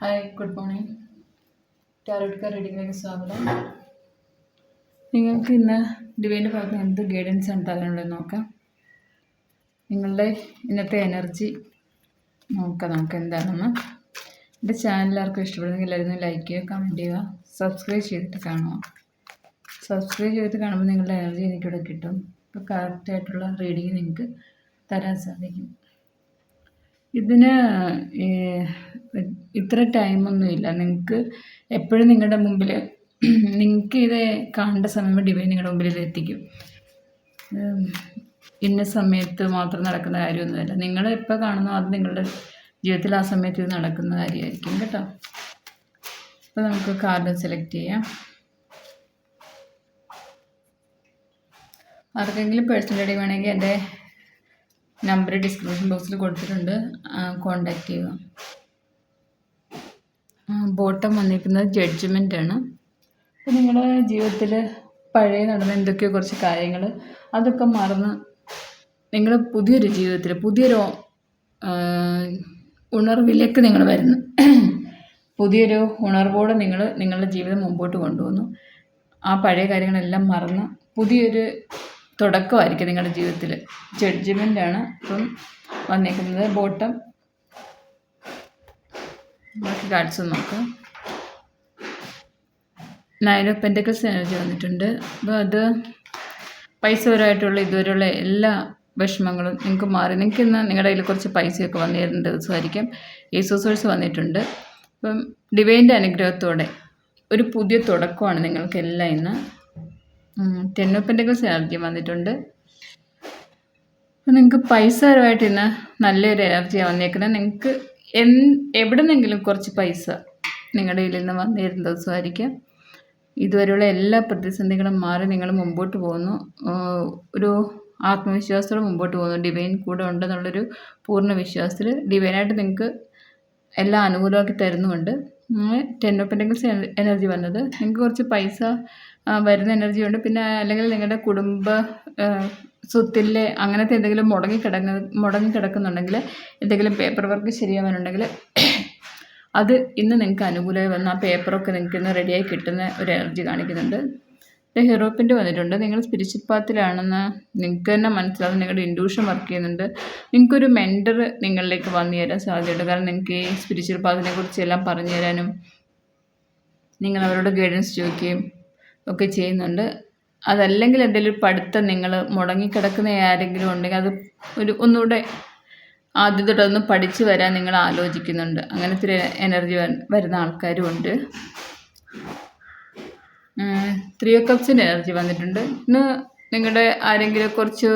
Hi good morning tarot റീഡിങ്ങിലേക്ക് സ്വാഗതം. നിങ്ങൾക്ക് ഇന്ന് ഡിവൈന്റെ ഭാഗത്ത് എന്ത് ഗൈഡൻസ് ആണ് തരാനുള്ളത് നോക്കാം. നിങ്ങളുടെ ഇന്നത്തെ എനർജി നോക്കാം നമുക്ക് എന്താണെന്ന്. എന്റെ ചാനൽ ആർക്കും ഇഷ്ടപ്പെടുന്നെങ്കിൽ എല്ലാവരും ലൈക്ക് ചെയ്യുക കമന്റ് ചെയ്യുക സബ്സ്ക്രൈബ് ചെയ്തിട്ട് കാണുക. സബ്സ്ക്രൈബ് ചെയ്തിട്ട് കാണുമ്പോൾ നിങ്ങളുടെ എനർജി എനിക്കിവിടെ കിട്ടും. അപ്പോൾ കറക്റ്റായിട്ടുള്ള റീഡിങ് നിങ്ങൾക്ക് തരാൻ സാധിക്കും. ഇതിന് ഇത്ര ടൈമൊന്നുമില്ല നിങ്ങൾക്ക് എപ്പോഴും നിങ്ങളുടെ മുമ്പിൽ നിങ്ങൾക്ക് ഇത് കാണേണ്ട സമയം ഡിവൈൻ നിങ്ങളുടെ മുമ്പിൽ എത്തിക്കും. ഇന്ന സമയത്ത് മാത്രം നടക്കുന്ന കാര്യമൊന്നുമല്ല നിങ്ങൾ എപ്പോൾ കാണുന്നോ അത് നിങ്ങളുടെ ജീവിതത്തിൽ ആ സമയത്ത് ഇത് നടക്കുന്ന കാര്യമായിരിക്കും കേട്ടോ. അപ്പോൾ നമുക്ക് കാർഡ് സെലക്ട് ചെയ്യാം. ആർക്കെങ്കിലും പേഴ്സണൽ ഡി വേണമെങ്കിൽ എന്റെ നമ്പർ ഡിസ്ക്രിപ്ഷൻ ബോക്സിൽ കൊടുത്തിട്ടുണ്ട്. കോൺടാക്റ്റ് ചെയ്യുക. ബോട്ടം വന്നിരിക്കുന്നത് ജഡ്ജ്മെന്റ് ആണ്. അപ്പോൾ നിങ്ങളുടെ ജീവിതത്തിൽ പഴയ നടന്ന എന്തൊക്കെയോ കുറച്ച് കാര്യങ്ങൾ അതൊക്കെ മറന്ന് നിങ്ങൾ പുതിയൊരു ജീവിതത്തിൽ പുതിയൊരു ഉണർവിലേക്ക് നിങ്ങൾ വരുന്നു. പുതിയൊരു ഉണർവോടെ നിങ്ങൾ നിങ്ങളുടെ ജീവിതം മുമ്പോട്ട് കൊണ്ടുപോകുന്നു ആ പഴയ കാര്യങ്ങളെല്ലാം മറന്ന് പുതിയൊരു തുടക്കമായിരിക്കും നിങ്ങളുടെ ജീവിതത്തിൽ ജഡ്ജ്മെന്റ് ആണ് ഇപ്പം വന്നേക്കുന്നത് ബോട്ടം ബാക്കി കാർഡ്സ് നോക്കാം. നയൻ ഓഫ് പെന്റക്കിൾസ് എനർജി വന്നിട്ടുണ്ട്. അപ്പോൾ അത് പൈസപരമായിട്ടുള്ള ഇതുവരെയുള്ള എല്ലാ വിഷമങ്ങളും നിങ്ങൾക്ക് മാറി. നിങ്ങൾക്ക് ഇന്ന് നിങ്ങളുടെ കയ്യിൽ കുറച്ച് പൈസയൊക്കെ വന്നിരുന്ന ദിവസമായിരിക്കും. ഏസോസോഴ്സ് വന്നിട്ടുണ്ട്. അപ്പം ഡിവൈന്റെ അനുഗ്രഹത്തോടെ ഒരു പുതിയ തുടക്കമാണ് നിങ്ങൾക്കെല്ലാം ഇന്ന്. ടെൻ ഓഫ് പെന്റക്കിൾസ് എനർജി വന്നിട്ടുണ്ട്. നിങ്ങൾക്ക് പൈസപരമായിട്ട് ഇന്ന് നല്ലൊരു എനർജിയാണ് വന്നേക്കുന്നത് നിങ്ങൾക്ക് എൻ എവിടെ കുറച്ച് പൈസ നിങ്ങളുടെ കയ്യിൽ നിന്ന് വന്നിരുന്ന ദിവസമായിരിക്കും. ഇതുവരെയുള്ള എല്ലാ പ്രതിസന്ധികളും മാറി നിങ്ങൾ മുമ്പോട്ട് പോകുന്നു. ഒരു ആത്മവിശ്വാസത്തോടെ മുമ്പോട്ട് പോകുന്നു. ഡിവൈൻ കൂടെ ഉണ്ടെന്നുള്ളൊരു പൂർണ വിശ്വാസത്തിൽ ഡിവൈനായിട്ട് നിങ്ങൾക്ക് എല്ലാം അനുകൂലമാക്കി തരുന്നുമുണ്ട്. ടെൻ ഓഫ് പെന്റക്കിൾസ് എനർജി വന്നത്. നിങ്ങൾക്ക് കുറച്ച് പൈസ വരുന്ന എനർജി ഉണ്ട്. പിന്നെ അല്ലെങ്കിൽ നിങ്ങളുടെ കുടുംബ സ്വത്തിലെ അങ്ങനത്തെ എന്തെങ്കിലും മുടങ്ങി കിടങ്ങ മുടങ്ങി കിടക്കുന്നുണ്ടെങ്കിൽ എന്തെങ്കിലും പേപ്പർ വർക്ക് ശരിയാവാനുണ്ടെങ്കിൽ അത് ഇന്ന് നിങ്ങൾക്ക് അനുകൂലമായി വന്ന ആ പേപ്പറൊക്കെ നിങ്ങൾക്ക് ഇന്ന് റെഡിയായി കിട്ടുന്ന ഒരു എനർജി കാണിക്കുന്നുണ്ട്. ഹെറോപ്പിന്റെ വന്നിട്ടുണ്ട്. നിങ്ങൾ സ്പിരിച്വൽ പാത്തിലാണെന്ന് നിങ്ങൾക്ക് തന്നെ മനസ്സിലാവും. നിങ്ങളുടെ ഇൻഡ്യൂഷൻ വർക്ക് ചെയ്യുന്നുണ്ട്. നിങ്ങൾക്കൊരു മെന്റർ നിങ്ങളിലേക്ക് വന്നു തരാൻ സാധ്യതയുണ്ട്. കാരണം നിങ്ങൾക്ക് ഈ സ്പിരിച്വൽ പാത്തിനെ കുറിച്ച് എല്ലാം പറഞ്ഞു തരാനും നിങ്ങൾ അവരോട് ഗൈഡൻസ് ചോദിക്കുകയും ഒക്കെ ചെയ്യുന്നുണ്ട്. അതല്ലെങ്കിൽ എന്തെങ്കിലും ഒരു പഠിത്തം നിങ്ങൾ മുടങ്ങിക്കിടക്കുന്ന ആരെങ്കിലും ഉണ്ടെങ്കിൽ അത് ഒരു ഒന്നുകൂടെ ആദ്യം തൊട്ടൊന്ന് പഠിച്ചു വരാൻ നിങ്ങൾ ആലോചിക്കുന്നുണ്ട്. അങ്ങനത്തെ എനർജി വരുന്ന ആൾക്കാരും ഉണ്ട്. ത്രീ ഓ കപ്സിന്റെ എനർജി വന്നിട്ടുണ്ട്. ഇന്ന് നിങ്ങളുടെ ആരെങ്കിലും കുറച്ച്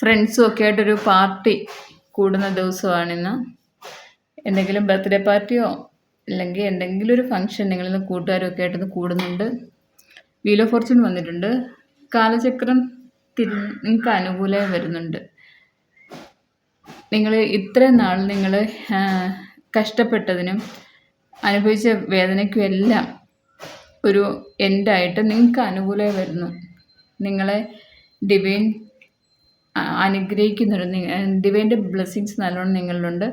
ഫ്രണ്ട്സും ഒക്കെ ആയിട്ടൊരു പാർട്ടി കൂടുന്ന ദിവസമാണിന്ന് എന്തെങ്കിലും ബർത്ത്ഡേ പാർട്ടിയോ അല്ലെങ്കിൽ എന്തെങ്കിലും ഒരു ഫംഗ്ഷൻ നിങ്ങളിന്ന് കൂട്ടുകാരും ഒക്കെ ആയിട്ടൊന്ന് കൂടുന്നുണ്ട്. വീൽ ഓഫ് ഫോർച്യൂൺ വന്നിട്ടുണ്ട്. കാലചക്രം തിരി നിങ്ങൾക്ക് അനുകൂലമായി വരുന്നുണ്ട്. നിങ്ങൾ ഇത്രയും നാൾ നിങ്ങൾ കഷ്ടപ്പെട്ടതിനും അനുഭവിച്ച വേദനയ്ക്കും എല്ലാം ഒരു എൻഡായിട്ട് നിങ്ങൾക്ക് അനുകൂലമായി വരുന്നു. നിങ്ങളെ ഡിവൈൻ അനുഗ്രഹിക്കുന്നുണ്ട് ഡിവൈന്റെ ബ്ലെസ്സിങ്സ് നല്ലോണം നിങ്ങളിലുണ്ട്.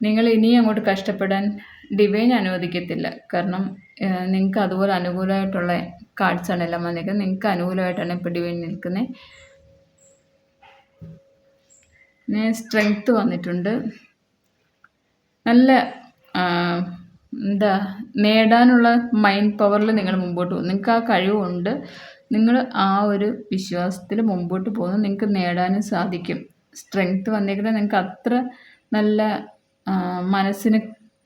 നിങ്ങൾ ഇനിയും അങ്ങോട്ട് കഷ്ടപ്പെടാൻ ഡിവൈൻ അനുവദിക്കത്തില്ല. കാരണം നിങ്ങൾക്ക് അതുപോലെ അനുകൂലമായിട്ടുള്ള കാർഡ്സാണ് എല്ലാം വന്നിരിക്കുന്നത്. നിങ്ങൾക്ക് അനുകൂലമായിട്ടാണ് ഇപ്പോൾ ഡിവൈൻ നിൽക്കുന്നത് സ്ട്രെങ്ത്ത് വന്നിട്ടുണ്ട്. നല്ല എന്താ നേടാനുള്ള മൈൻഡ് പവറിൽ നിങ്ങൾ മുമ്പോട്ട് പോകും നിങ്ങൾക്ക് ആ കഴിവുണ്ട്. നിങ്ങൾ ആ ഒരു വിശ്വാസത്തിൽ മുമ്പോട്ട് പോകുന്നു. നിങ്ങൾക്ക് നേടാനും സാധിക്കും. സ്ട്രെങ്ത്ത് വന്നേക്കുന്നത് നിങ്ങൾക്ക് അത്ര നല്ല മനസ്സിന്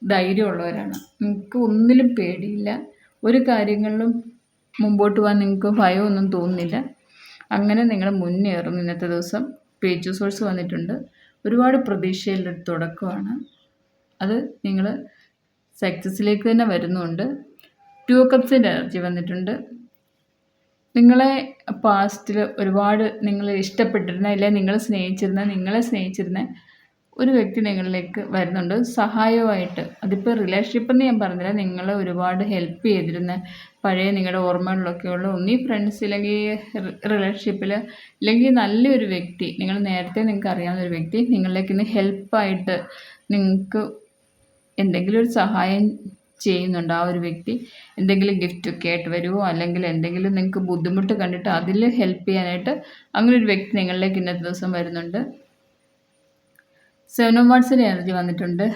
ധൈര്യമുള്ളവരാണ്. നിങ്ങൾക്ക് ഒന്നിലും പേടിയില്ല. ഒരു കാര്യങ്ങളിലും മുമ്പോട്ട് പോകാൻ നിങ്ങൾക്ക് ഭയമൊന്നും തോന്നുന്നില്ല. അങ്ങനെ നിങ്ങൾ മുന്നേറും ഇന്നത്തെ ദിവസം പേജ് സോഴ്സ് വന്നിട്ടുണ്ട്. ഒരുപാട് പ്രതീക്ഷയുള്ള തുടക്കമാണ്. അത് നിങ്ങൾ സക്സസ്സിലേക്ക് തന്നെ വരുന്നുണ്ട്. ടു കപ്സിന്റെ എനർജി വന്നിട്ടുണ്ട്. നിങ്ങളെ പാസ്റ്റിൽ ഒരുപാട് നിങ്ങൾ ഇഷ്ടപ്പെട്ടിരുന്ന അല്ലെങ്കിൽ നിങ്ങൾ സ്നേഹിച്ചിരുന്ന നിങ്ങളെ സ്നേഹിച്ചിരുന്ന ഒരു വ്യക്തി നിങ്ങളിലേക്ക് വരുന്നുണ്ട്. സഹായമായിട്ട് അതിപ്പോൾ റിലേഷൻഷിപ്പ് എന്ന് ഞാൻ പറഞ്ഞില്ല നിങ്ങളെ ഒരുപാട് ഹെൽപ്പ് ചെയ്തിരുന്ന പഴയ നിങ്ങളുടെ ഓർമ്മകളിലൊക്കെയുള്ള ഒന്നീ ഫ്രണ്ട്സ് ഇല്ലെങ്കിൽ റിലേഷൻഷിപ്പിൽ ഇല്ലെങ്കിൽ നല്ലൊരു വ്യക്തി നിങ്ങൾ നേരത്തെ നിങ്ങൾക്ക് അറിയാവുന്ന ഒരു വ്യക്തി നിങ്ങളിലേക്ക് ഇന്ന് ഹെൽപ്പായിട്ട് നിങ്ങൾക്ക് എന്തെങ്കിലും ഒരു സഹായം ചെയ്യുന്നുണ്ട് ആ ഒരു വ്യക്തി എന്തെങ്കിലും ഗിഫ്റ്റ് ഒക്കെ ആയിട്ട് വരുമോ അല്ലെങ്കിൽ എന്തെങ്കിലും നിങ്ങൾക്ക് ബുദ്ധിമുട്ട് കണ്ടിട്ട് അതിൽ ഹെൽപ്പ് ചെയ്യാനായിട്ട് അങ്ങനെ ഒരു വ്യക്തി നിങ്ങളിലേക്ക് ഇന്നത്തെ ദിവസം വരുന്നുണ്ട്. സെവൻ ഓഫ് എനർജി വന്നിട്ടുണ്ട്.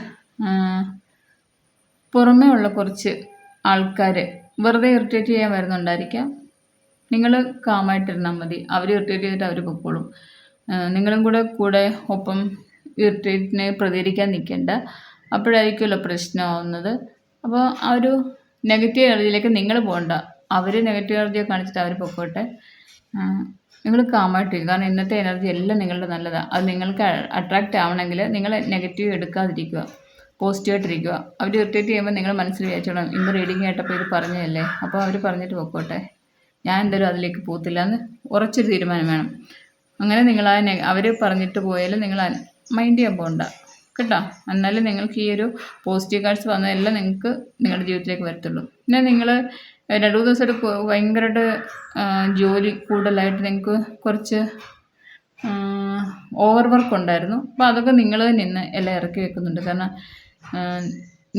പുറമേ ഉള്ള കുറച്ച് ആൾക്കാർ വെറുതെ ഇറിറ്റേറ്റ് ചെയ്യാൻ വരുന്നുണ്ടായിരിക്കാം. നിങ്ങൾ കാമായിട്ടിരുന്നാൽ മതി. അവർ ഇറിറ്റേറ്റ് ചെയ്തിട്ട് അവർ പൊക്കോളും. നിങ്ങളും കൂടെ കൂടെ ഒപ്പം ഇറിറ്റേറ്റിനെ പ്രതികരിക്കാൻ നിൽക്കേണ്ട അപ്പോഴായിരിക്കുമല്ലോ പ്രശ്നമാവുന്നത് അപ്പോൾ ആ ഒരു നെഗറ്റീവ് എനർജിയിലേക്ക് നിങ്ങൾ പോകണ്ട. അവർ നെഗറ്റീവ് എനർജിയെ കാണിച്ചിട്ട് അവർ പൊക്കോട്ടെ. നിങ്ങൾ കാമായിട്ടിരിക്കും കാരണം ഇന്നത്തെ എനർജി എല്ലാം നിങ്ങളുടെ നല്ലതാണ് അത് നിങ്ങൾക്ക് അട്രാക്റ്റ് ആവണമെങ്കിൽ നിങ്ങൾ നെഗറ്റീവ് എടുക്കാതിരിക്കുക. പോസിറ്റീവായിട്ടിരിക്കുക അവർ ഇറിറ്റേറ്റ് ചെയ്യുമ്പോൾ നിങ്ങൾ മനസ്സിൽ വിചാരിച്ചോളാം ഇന്ന് റീഡിങ് ആയിട്ടപ്പോൾ ഇത് പറഞ്ഞതല്ലേ? അപ്പോൾ അവർ പറഞ്ഞിട്ട് പൊക്കോട്ടെ. ഞാൻ എന്തായാലും അതിലേക്ക് പോകത്തില്ല എന്ന് ഉറച്ചൊരു തീരുമാനം വേണം. അങ്ങനെ നിങ്ങൾ അവർ പറഞ്ഞിട്ട് പോയാലും നിങ്ങൾ മൈൻഡ് ചെയ്യാൻ പോകണ്ട. കേട്ടോ. എന്നാലും നിങ്ങൾക്ക് ഈ ഒരു പോസിറ്റീവ് കാർഡ്സ് വന്നതെല്ലാം നിങ്ങൾക്ക് നിങ്ങളുടെ ജീവിതത്തിലേക്ക് വരത്തുള്ളൂ. പിന്നെ നിങ്ങൾ രണ്ട് മൂന്ന് ദിവസമായിട്ട് ഭയങ്കരമായിട്ട് ജോലി കൂടുതലായിട്ട് നിങ്ങൾക്ക് കുറച്ച് ഓവർ വർക്ക് ഉണ്ടായിരുന്നു. അപ്പോൾ അതൊക്കെ നിങ്ങൾ നിന്ന് എല്ലാം ഇറക്കി വെക്കുന്നുണ്ട്. കാരണം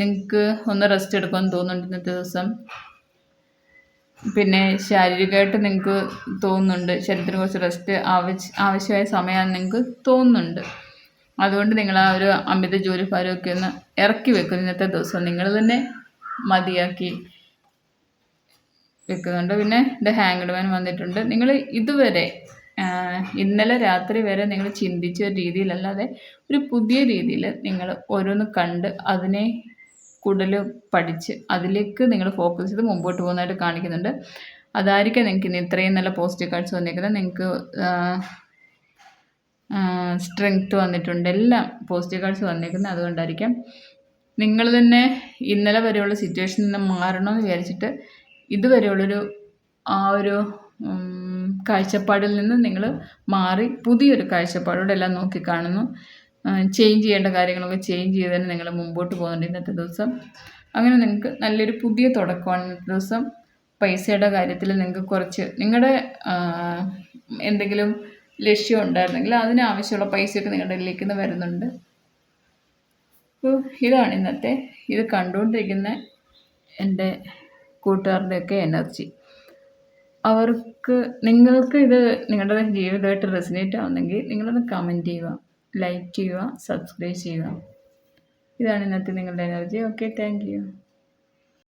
നിങ്ങൾക്ക് ഒന്ന് റെസ്റ്റ് എടുക്കുമെന്ന് തോന്നുന്നുണ്ട് ഇന്നത്തെ ദിവസം. പിന്നെ ശാരീരികമായിട്ട് നിങ്ങൾക്ക് തോന്നുന്നുണ്ട്. ശരീരത്തിന് കുറച്ച് റെസ്റ്റ് ആവശ്യ ആവശ്യമായ സമയമാണെന്ന് നിങ്ങൾക്ക് തോന്നുന്നുണ്ട്. അതുകൊണ്ട് നിങ്ങൾ ആ ഒരു അമിത ജോലിഭാരമൊക്കെ ഒന്ന് ഇറക്കി വെക്കും. ഇന്നത്തെ ദിവസം നിങ്ങൾ തന്നെ മതിയാക്കി വെക്കുന്നുണ്ട്. പിന്നെ എന്റെ ഹാങ്ഡ് മാൻ വന്നിട്ടുണ്ട്. നിങ്ങൾ ഇതുവരെ ഇന്നലെ രാത്രി വരെ നിങ്ങൾ ചിന്തിച്ച ഒരു രീതിയിലല്ലാതെ ഒരു പുതിയ രീതിയിൽ നിങ്ങൾ ഓരോന്ന് കണ്ട് അതിനെ കൂടുതൽ പഠിച്ച് അതിലേക്ക് നിങ്ങൾ ഫോക്കസ് ചെയ്ത് മുമ്പോട്ട് പോകുന്നതായിട്ട് കാണിക്കുന്നുണ്ട്. അതായിരിക്കും നിങ്ങൾക്ക് ഇന്ന് ഇത്രയും നല്ല പോസിറ്റീവ് കാർഡ്സ് വന്നിരിക്കുന്നത്. നിങ്ങൾക്ക് സ്ട്രെങ്ത് വന്നിട്ടുണ്ട്. എല്ലാം പോസിറ്റീവ് കാർഡ്സ് വന്നിരിക്കുന്നത് അതുകൊണ്ടായിരിക്കാം. നിങ്ങൾ തന്നെ ഇന്നലെ വരെയുള്ള സിറ്റുവേഷനിൽ നിന്ന് മാറണമെന്ന് വിചാരിച്ചിട്ട് ഇതുവരെയുള്ളൊരു ആ ഒരു കാഴ്ചപ്പാടിൽ നിന്ന് നിങ്ങൾ മാറി പുതിയൊരു കാഴ്ചപ്പാടോടെ എല്ലാം നോക്കിക്കാണുന്നു ചേഞ്ച് ചെയ്യേണ്ട കാര്യങ്ങളൊക്കെ ചേഞ്ച് ചെയ്ത് തന്നെ നിങ്ങൾ മുമ്പോട്ട് പോകുന്നുണ്ട് ഇന്നത്തെ ദിവസം. അങ്ങനെ നിങ്ങൾക്ക് നല്ലൊരു പുതിയ തുടക്കമാണ് ഇന്നത്തെ ദിവസം. പൈസയുടെ കാര്യത്തിൽ നിങ്ങൾക്ക് കുറച്ച് നിങ്ങളുടെ എന്തെങ്കിലും ലക്ഷ്യം ഉണ്ടായിരുന്നെങ്കിൽ അതിനാവശ്യമുള്ള പൈസയൊക്കെ നിങ്ങളുടെ ഇതിലേക്ക് നിന്ന് വരുന്നുണ്ട്. അപ്പോൾ ഇതാണ് ഇന്നത്തെ ഇത് കണ്ടുകൊണ്ടിരിക്കുന്ന എന്റെ കൂട്ടുകാരുടെയൊക്കെ എനർജി. അവർക്ക് നിങ്ങൾക്ക് ഇത് നിങ്ങളുടെ ജീവിതമായിട്ട് റെസിനേറ്റ് ആവുന്നെങ്കിൽ നിങ്ങളൊന്ന് കമന്റ് ചെയ്യുക ലൈക്ക് ചെയ്യുക സബ്സ്ക്രൈബ് ചെയ്യുക. ഇതാണ് ഇന്നത്തെ നിങ്ങളുടെ എനർജി. Okay thank